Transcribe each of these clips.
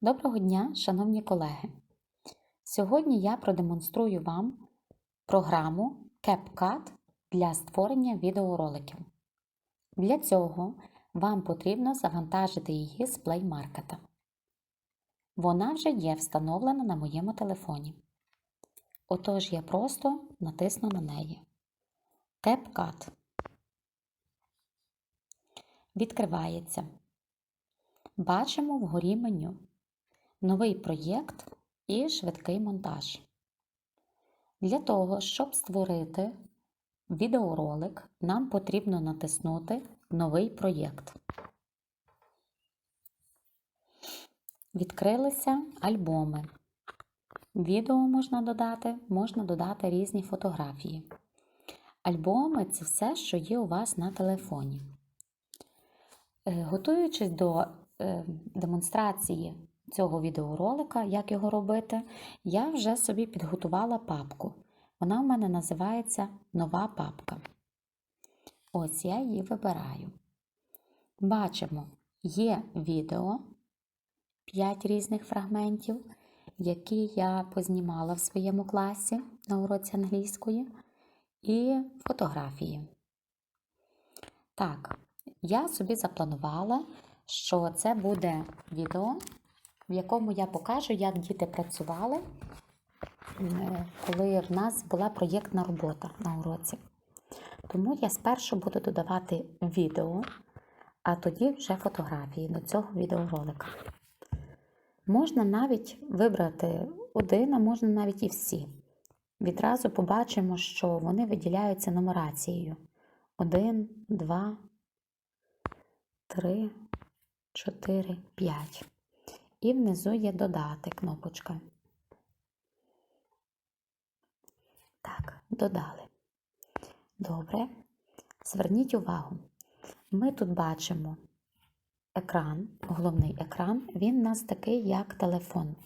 Доброго дня, шановні колеги! Сьогодні я продемонструю вам програму CapCut для створення відеороликів. Для цього вам потрібно завантажити її з Play Market. Вона вже є встановлена на моєму телефоні. Отож я просто натисну на неї. CapCut. Відкривається. Бачимо вгорі меню. Новий проєкт і швидкий монтаж. Для того, щоб створити відеоролик, нам потрібно натиснути Новий проєкт. Відкрилися альбоми. Відео можна додати, можна додати різні фотографії. Альбоми це все, що є у вас на телефоні. Е, Готуючись до е, демонстрації цього відеоролика, як його робити, я вже собі підготувала папку. Вона в мене називається Нова папка. Ось я її вибираю. Бачимо, є відео 5 різних фрагментів, які я познімала в своєму класі на уроці англійської, і фотографії. Так, я собі запланувала, що це буде відео, в якому я покажу, як діти працювали, коли в нас була проєктна робота на уроці. Тому я спершу буду додавати відео, а тоді вже фотографії до цього відеоролика. Можна навіть вибрати один, а можна навіть і всі. Відразу побачимо, що вони виділяються нумерацією. 1, 2, 3, 4, 5. І внизу є додати кнопочка. Так, додали. Добре. Зверніть увагу. Ми тут бачимо екран, головний екран, він у нас такий, як телефон.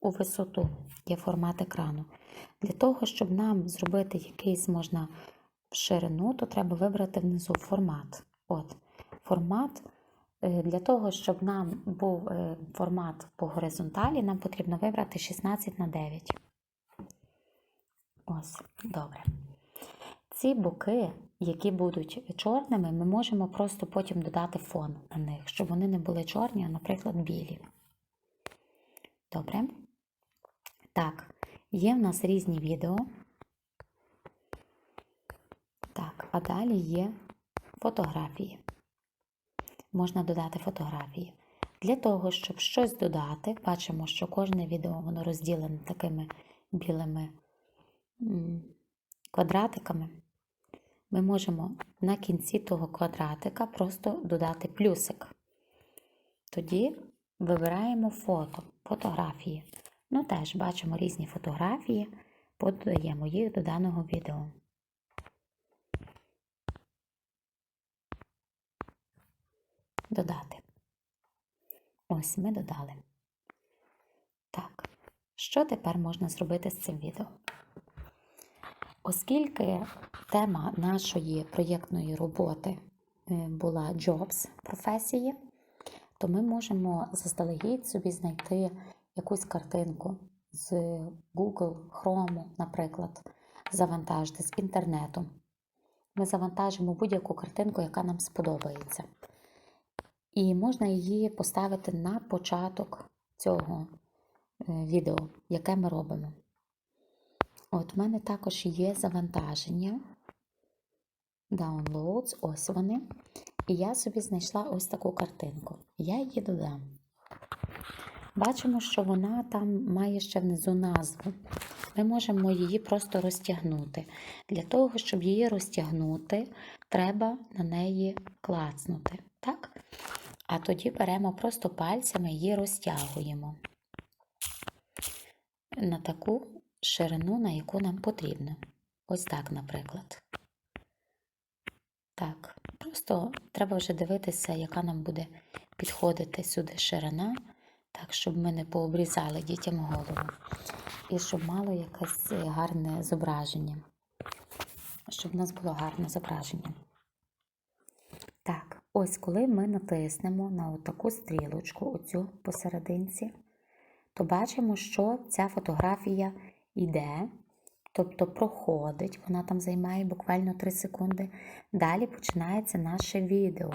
У висоту є формат екрану. Для того, щоб нам зробити якийсь можна в ширину, то треба вибрати внизу формат. От, формат. Е, Для того, щоб нам був е, формат по горизонталі, нам потрібно вибрати 16 на 9. Ось, добре. Ці боки, які будуть чорними, ми можемо просто потім додати фон на них, щоб вони не були чорні, а, наприклад, білі. Добре. Так, є в нас різні відео. Так, а далі є фотографії. Можна додати фотографії. Для того, щоб щось додати, бачимо, що кожне відео воно розділене такими білими квадратиками. Ми можемо на кінці того квадратика просто додати плюсик. Тоді вибираємо фото, фотографії. Ну, теж бачимо різні фотографії, подаємо їх до даного відео. Додати. Ось ми додали. Так, що тепер можна зробити з цим відео? Оскільки тема нашої проєктної роботи е, була Jobs професії, то ми можемо заздалегідь собі знайти якусь картинку з Google, Chrome, наприклад, завантажити з інтернету. Ми завантажимо будь-яку картинку, яка нам сподобається. І можна її поставити на початок цього е, відео, яке ми робимо. От, в мене також є завантаження. Downloads, ось вони. І я собі знайшла ось таку картинку. Я її додам. Бачимо, що вона там має ще внизу назву. Ми можемо її просто розтягнути. Для того, щоб її розтягнути, треба на неї клацнути. Так? А тоді беремо просто пальцями її розтягуємо на таку ширину, на яку нам потрібно. Ось так, наприклад. Так, просто треба вже дивитися, яка нам буде підходити сюди ширина, так, щоб ми не пообрізали дітям голову. І щоб мало якесь гарне зображення. Щоб в нас було гарне зображення. Ось коли ми натиснемо на таку стрілочку, оцю посерединці, то бачимо, що ця фотографія йде, тобто проходить, вона там займає буквально 3 секунди. Далі починається наше відео.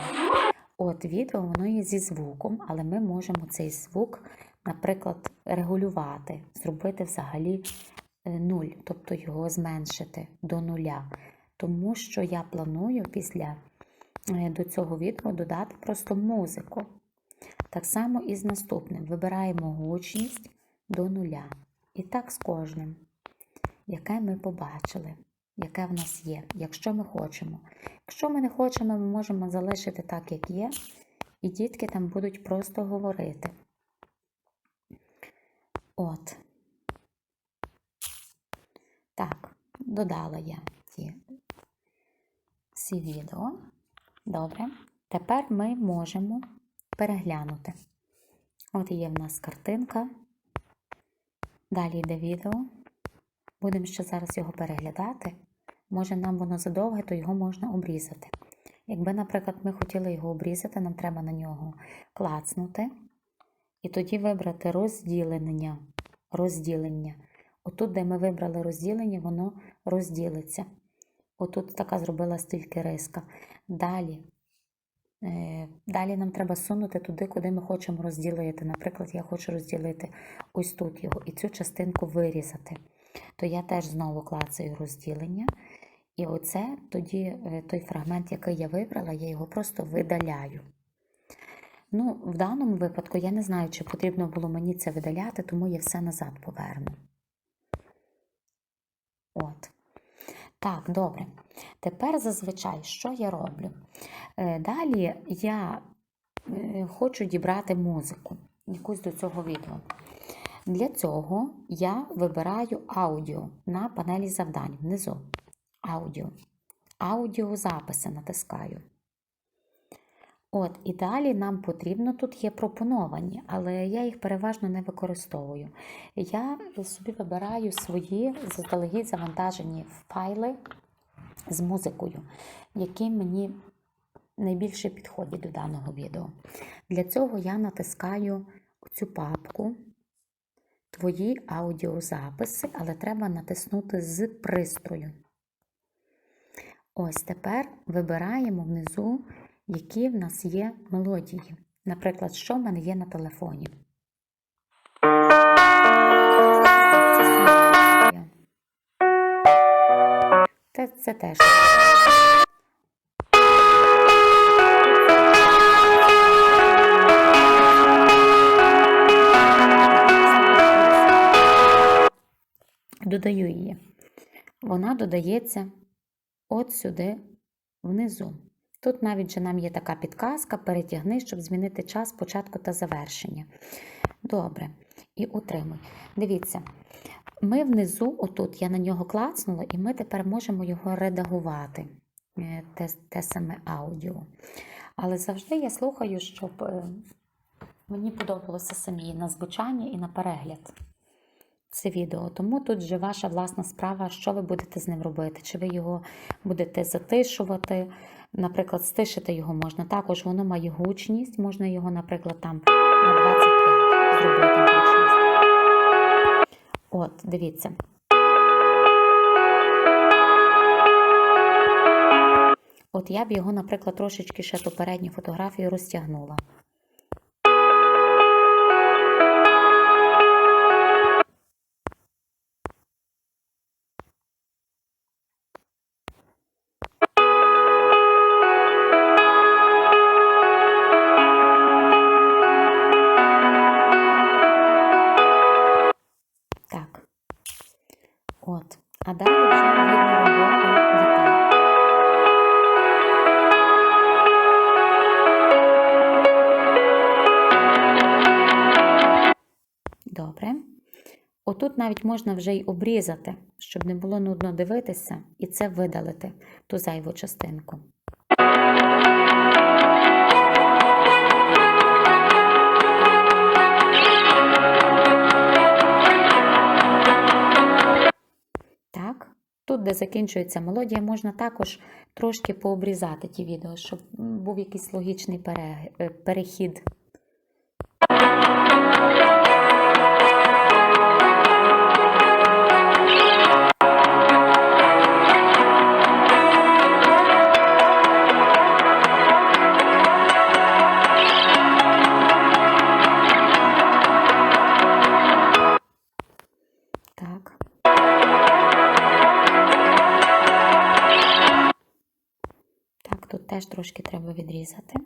От відео воно є зі звуком, але ми можемо цей звук, наприклад, регулювати, зробити взагалі е, нуль, тобто його зменшити до нуля. Тому що я планую після до цього відео додати просто музику. Так само і з наступним. Вибираємо гучність до нуля. І так з кожним, яке ми побачили, яке в нас є, якщо ми хочемо. Якщо ми не хочемо, ми можемо залишити так, як є, і дітки там будуть просто говорити. От. Так, додала я ті всі відео. Добре. Тепер ми можемо переглянути. От є в нас картинка. Далі йде відео. Будемо ще зараз його переглядати. Може, нам воно задовге, то його можна обрізати. Якби, наприклад, ми хотіли його обрізати, нам треба на нього клацнути. І тоді вибрати розділення. розділення. Отут, де ми вибрали розділення, воно розділиться. Отут така зробила стільки риска. Далі. Е, Далі нам треба сунути туди, куди ми хочемо розділити. Наприклад, я хочу розділити ось тут його і цю частинку вирізати. То я теж знову клацаю розділення. І оце тоді е, той фрагмент, який я вибрала, я його просто видаляю. Ну, в даному випадку я не знаю, чи потрібно було мені це видаляти, тому я все назад поверну. От. Так, добре. Тепер зазвичай, що я роблю? Е, Далі я е, хочу дібрати музику, якусь до цього відео. Для цього я вибираю аудіо на панелі завдань внизу. Аудіо. Аудіозаписи натискаю. От, і далі нам потрібно, тут є пропоновані, але я їх переважно не використовую. Я собі вибираю свої заздалегідь завантажені файли з музикою, які мені найбільше підходять до даного відео. Для цього я натискаю цю папку Твої аудіозаписи, але треба натиснути з пристрою. Ось тепер вибираємо внизу, які в нас є мелодії. Наприклад, що в мене є на телефоні. Це. Це, теж. Додаю її. Вона додається от сюди внизу. Тут навіть же нам є така підказка, перетягни, щоб змінити час початку та завершення. Добре. І утримуй. Дивіться, ми внизу, отут я на нього клацнула, і ми тепер можемо його редагувати, е, те, те саме аудіо. Але завжди я слухаю, щоб е, мені подобалося самі на звучання, і на перегляд це відео. Тому тут вже ваша власна справа, що ви будете з ним робити. Чи ви його будете затишувати, наприклад, стишити його можна. Також воно має гучність, можна його, наприклад, там на 25 зробити гучність. От, дивіться. От я б його, наприклад, трошечки ще ту передню фотографію розтягнула. Навіть можна вже й обрізати, щоб не було нудно дивитися, і це видалити, ту зайву частинку. Так, тут тут, де закінчується мелодія, можна також трошки пообрізати ті відео, щоб був якийсь логічний е, перехід. Трошки треба відрізати.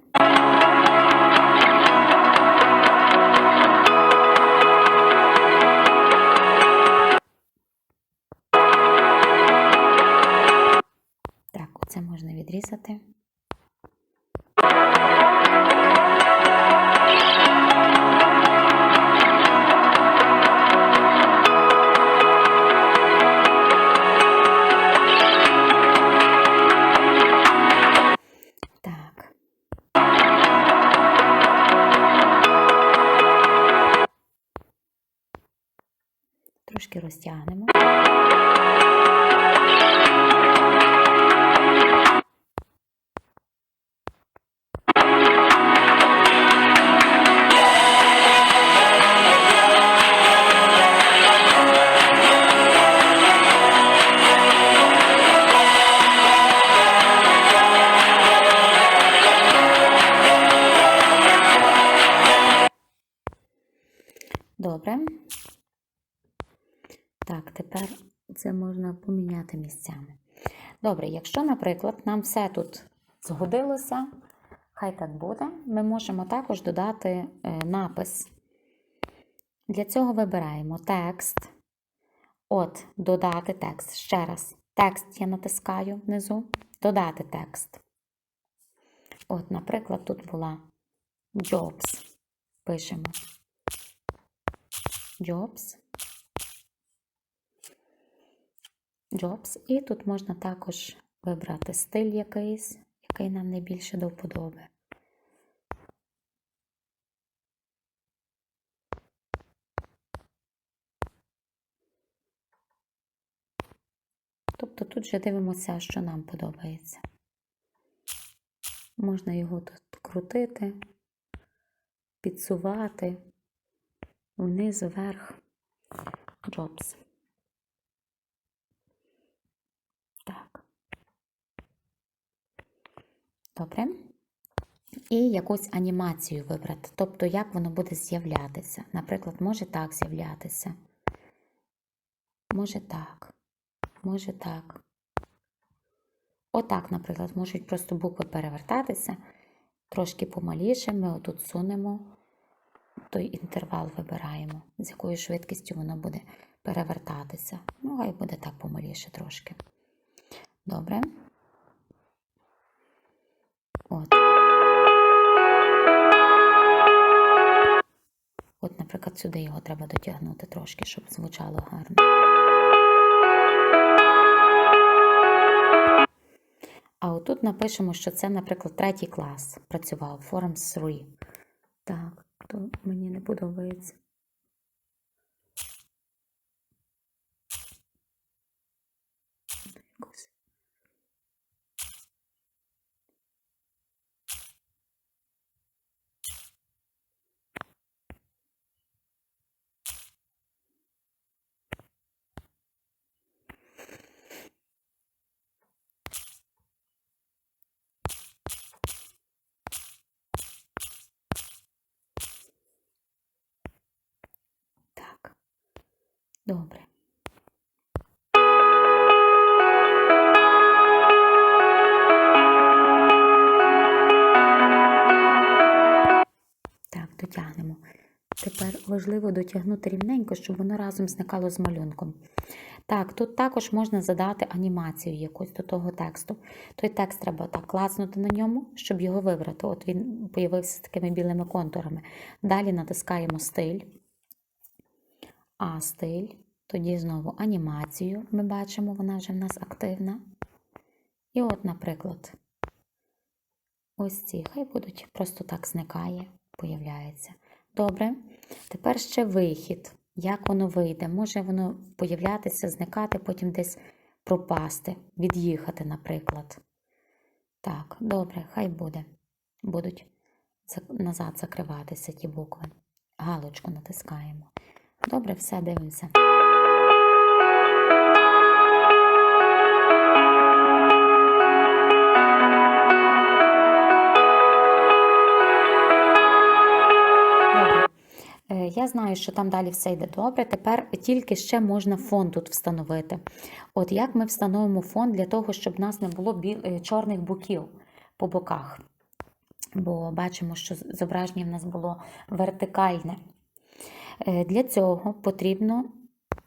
Це можна поміняти місцями. Добре, якщо, наприклад, нам все тут згодилося, хай так буде, ми можемо також додати е, напис. Для цього вибираємо текст. От, додати текст. Ще раз. Текст я натискаю внизу. Додати текст. От, наприклад, тут була jobs. Пишемо. Jobs. Jobs. І тут можна також вибрати стиль якийсь, який нам найбільше до вподоби. Тобто тут вже дивимося, що нам подобається. Можна його тут крутити, підсувати вниз, вверх. Jobs. Так. Добре. І якусь анімацію вибрати. Тобто, як воно буде з'являтися. Наприклад, може так з'являтися. Може так. Може так. Отак, наприклад, можуть просто букви перевертатися. Трошки помаліше ми отут сунемо, той інтервал вибираємо, з якою швидкістю воно буде перевертатися. Ну, хай буде так помаліше трошки. Добре. От. От, наприклад, сюди його треба дотягнути трошки, щоб звучало гарно. А отут напишемо, що це, наприклад, третій клас працював, Forms 3. Так, то мені не подобається. Добре. Так, дотягнемо. Тепер важливо дотягнути рівненько, щоб воно разом зникало з малюнком. Так, тут також можна задати анімацію якусь до того тексту. Той текст треба так клацнути на ньому, щоб його вибрати. От він появився з такими білими контурами. Далі натискаємо стиль. А стиль. Тоді знову анімацію ми бачимо, вона вже в нас активна. І от, наприклад, ось ці хай будуть, просто так зникає, появляється. Добре. Тепер ще вихід. Як воно вийде? Може воно появлятися, зникати, потім десь пропасти, від'їхати, наприклад. Так, добре, хай буде. Будуть назад закриватися ті букви. Галочку натискаємо. Добре, все дивимося. Е, Я знаю, що там далі все йде добре. Тепер тільки ще можна фон тут встановити. От як ми встановимо фон для того, щоб в нас не було біл... е, чорних боків по боках. Бо бачимо, що зображення в нас було вертикальне. Е, Для цього потрібно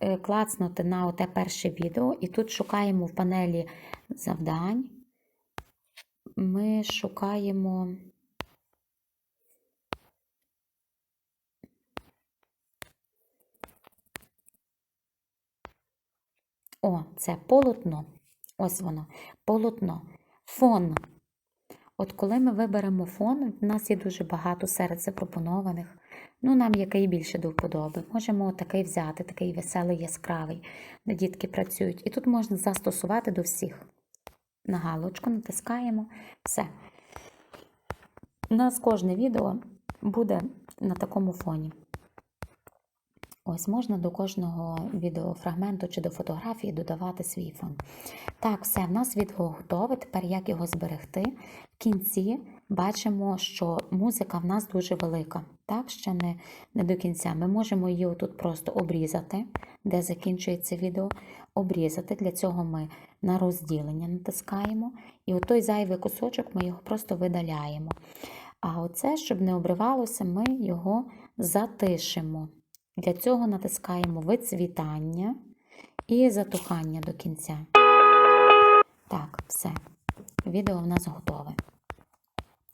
е, клацнути на оте перше відео, і тут шукаємо в панелі завдань. Ми шукаємо. О, це полотно. Ось воно. Полотно. Фон. От коли ми виберемо фон, в нас є дуже багато серед запропонованих. Ну, нам який більше до вподоби. Можемо такий взяти, такий веселий, яскравий, де дітки працюють. І тут можна застосувати до всіх. На галочку натискаємо. Все. У нас кожне відео буде на такому фоні. Ось можна до кожного відеофрагменту чи до фотографії додавати свій фон. Так, все, в нас відео готове. Тепер як його зберегти? В кінці бачимо, що музика в нас дуже велика. Так, ще не, не до кінця. Ми можемо її отут просто обрізати, де закінчується відео. Обрізати. Для цього ми на розділення натискаємо. І отой зайвий кусочок ми його просто видаляємо. А оце, щоб не обривалося, ми його затишимо. Для цього натискаємо вицвітання і затухання до кінця. Так, все. Відео в нас готове.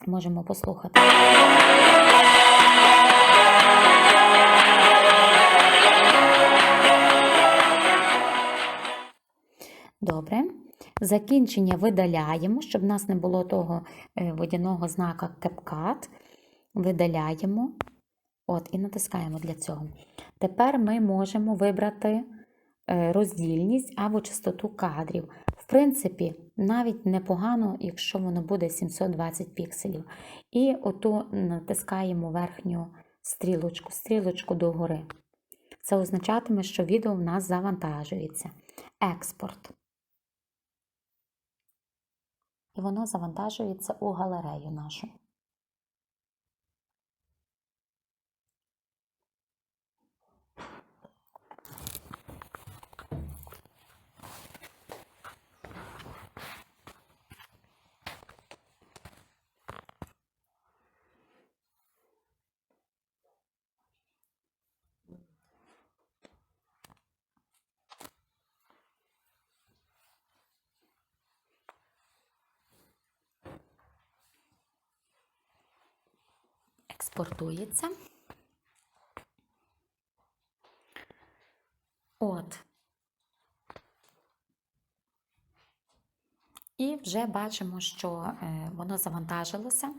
Можемо послухати. Добре. Закінчення видаляємо, щоб в нас не було того е, водяного знака CapCut. Видаляємо. От, і натискаємо для цього. Тепер ми можемо вибрати е, роздільність або частоту кадрів. В принципі, навіть непогано, якщо воно буде 720 пікселів. І оту натискаємо верхню стрілочку, стрілочку догори. Це означатиме, що відео в нас завантажується. Експорт. І воно завантажується у галерею нашу. Експортується. От. І вже бачимо, що е, воно завантажилося,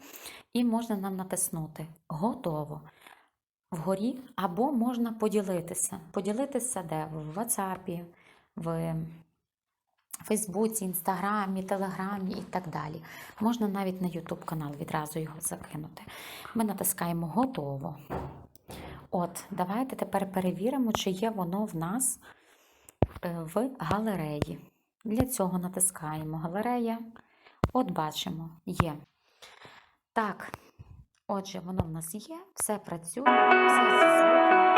і можна нам натиснути Готово. Вгорі, або можна поділитися. Поділитися де? В WhatsApp, в Фейсбуці, Інстаграмі, Телеграмі і так далі. Можна навіть на YouTube канал відразу його закинути. Ми натискаємо Готово. От, давайте тепер перевіримо, чи є воно в нас е, в галереї. Для цього натискаємо галерея. От бачимо, є. Так, отже, воно в нас є, все працює, все зі.